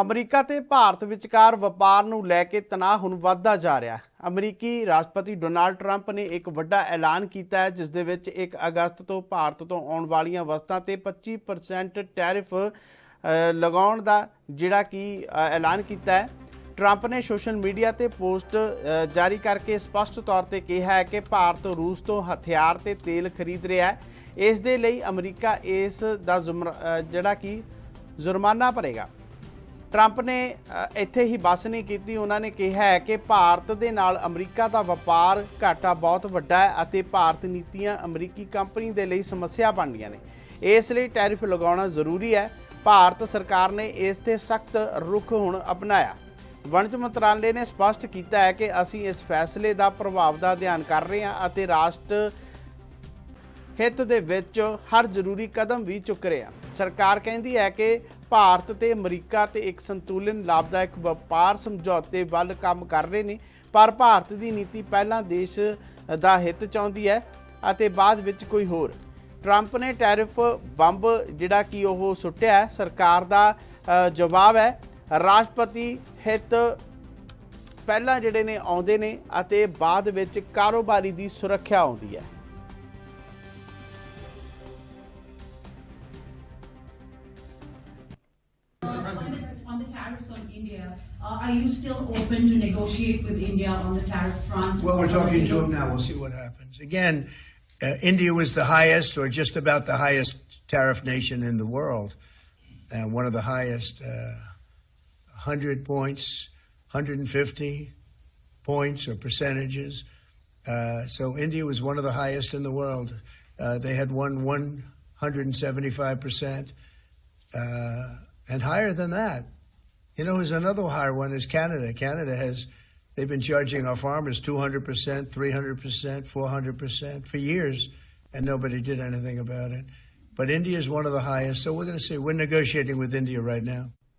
America ਤੇ ਭਾਰਤ ਵਿਚਕਾਰ ਵਪਾਰ ਨੂੰ ਲੈ ਕੇ ਤਣਾਅ ਹੁਣ ਵੱਧਦਾ ਜਾ ਰਿਹਾ ਹੈ। ਅਮਰੀਕੀ ਰਾਸ਼ਟਰਪਤੀ ਡੋਨਾਲਡ ਟਰੰਪ ਨੇ ਇੱਕ ਵੱਡਾ ਐਲਾਨ ਕੀਤਾ ਹੈ, ਜਿਸ ਦੇ ਵਿੱਚ 1 ਅਗਸਤ ਤੋਂ ਭਾਰਤ ਤੋਂ ਆਉਣ ਵਾਲੀਆਂ ਵਸਤਾਂ ਤੇ 25% ਟੈਰਿਫ ਲਗਾਉਣ ਦਾ ਜਿਹੜਾ ਕਿ ਐਲਾਨ ਕੀਤਾ ਹੈ। ਟਰੰਪ ਨੇ ਸੋਸ਼ਲ ਮੀਡੀਆ ਤੇ ਪੋਸਟ ਜਾਰੀ ਕਰਕੇ ਸਪਸ਼ਟ ਤੌਰ ਤੇ ਕਿਹਾ ਹੈ ਕਿ ਭਾਰਤ ਰੂਸ ਤੋਂ ਹਥਿਆਰ ਤੇ ਤੇਲ ਖਰੀਦ ਰਿਹਾ ਹੈ। ਇਸ ਦੇ ਲਈ ਅਮਰੀਕਾ ਇਸ ਦਾ ਜ਼ੁਮਰ- ਜਿਹੜਾ ਕਿ ਜੁਰਮਾਨਾ ਭਰੇਗਾ। ਟਰੰਪ ਨੇ ਇੱਥੇ ਹੀ ਬਸ ਨਹੀਂ ਕੀਤੀ। ਉਹਨਾਂ ਨੇ ਕਿਹਾ ਹੈ ਕਿ ਭਾਰਤ ਦੇ ਨਾਲ ਅਮਰੀਕਾ ਦਾ ਵਪਾਰ ਘਾਟਾ ਬਹੁਤ ਵੱਡਾ ਹੈ ਅਤੇ ਭਾਰਤ ਨੀਤੀਆਂ ਅਮਰੀਕੀ ਕੰਪਨੀ ਦੇ ਲਈ ਸਮੱਸਿਆ ਬਣਦੀਆਂ ਨੇ। ਇਸ ਲਈ ਟੈਰਿਫ ਲਗਾਉਣਾ ਜ਼ਰੂਰੀ ਹੈ। ਭਾਰਤ ਸਰਕਾਰ ਨੇ ਇਸ ਤੇ ਸਖਤ ਰੁਖ ਹੁਣ ਅਪਣਾਇਆ। ਵਣਜ ਮੰਤਰਾਲੇ ਨੇ ਸਪਸ਼ਟ ਕੀਤਾ ਹੈ ਕਿ ਅਸੀਂ ਇਸ ਫੈਸਲੇ ਦਾ ਪ੍ਰਭਾਵ ਦਾ ਅਧਿਐਨ ਕਰ ਰਹੇ ਹਾਂ ਅਤੇ ਰਾਸ਼ਟਰ ਹਿੱਤ ਦੇ ਵਿੱਚ ਹਰ ਜ਼ਰੂਰੀ ਕਦਮ ਵੀ ਚੁੱਕ ਰਿਹਾ ਸਰਕਾਰ ਕਹਿੰਦੀ ਹੈ ਕਿ ਭਾਰਤ ਤੇ ਅਮਰੀਕਾ ਤੇ ਇੱਕ ਸੰਤੁਲਨ ਲਾਭਦਾਇਕ ਵਪਾਰ ਸਮਝੌਤੇ ਵੱਲ ਕੰਮ ਕਰ ਰਹੇ ਨੇ, ਪਰ ਭਾਰਤ ਦੀ ਨੀਤੀ ਪਹਿਲਾਂ ਦੇਸ਼ ਦਾ ਹਿੱਤ ਚਾਹੁੰਦੀ ਹੈ ਅਤੇ ਬਾਅਦ ਵਿੱਚ ਕੋਈ ਹੋਰ। ਟਰੰਪ ਨੇ ਟੈਰਿਫ ਬੰਬ ਜਿਹੜਾ ਕਿ ਉਹ ਸੁੱਟਿਆ ਸਰਕਾਰ ਦਾ ਜਵਾਬ ਹੈ, ਰਾਸ਼ਟਰਪਤੀ ਹਿੱਤ ਪਹਿਲਾਂ ਜਿਹੜੇ ਨੇ ਆਉਂਦੇ ਨੇ ਅਤੇ ਬਾਅਦ ਵਿੱਚ ਕਾਰੋਬਾਰੀ ਦੀ ਸੁਰੱਖਿਆ ਆਉਂਦੀ ਹੈ। Tariffs on India, uh, are you still open to negotiate with India on the tariff front? Well, we're talking to them now. We'll see what happens. Again, uh, India was the highest, or just about the highest tariff nation in the world, and one of the highest, uh, 100 points, 150 points or percentages. Uh, so India was one of the highest in the world. Uh, they had won 175 percent, uh, and higher than that. You know, there's another higher one is Canada. Canada has they've been charging our farmers 200%, 300%, 400% for years, and nobody did anything about it. But India is one of the highest, so we're going to see. We're negotiating with India right now.